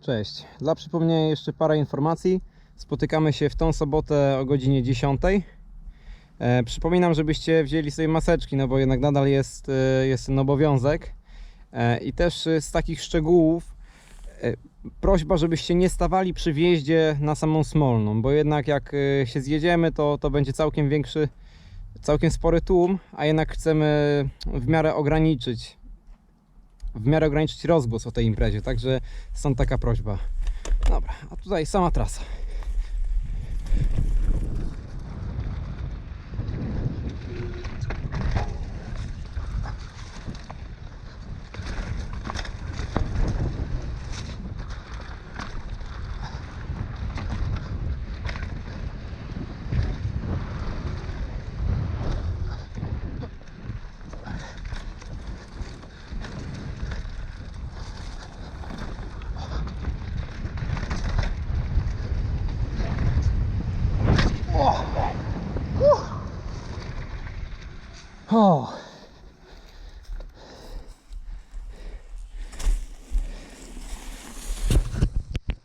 Cześć. Dla przypomnienia jeszcze parę informacji. Spotykamy się w tą sobotę o godzinie 10. E, przypominam, żebyście wzięli sobie maseczki, no bo jednak nadal jest, e, jest ten obowiązek. E, I też z takich szczegółów prośba, żebyście nie stawali przy wjeździe na samą Smolną, bo jednak jak się zjedziemy, to, to będzie całkiem większy, całkiem spory tłum, a jednak chcemy w miarę ograniczyć w miarę ograniczyć rozgłos o tej imprezie, także stąd taka prośba. Dobra, a tutaj sama trasa. O,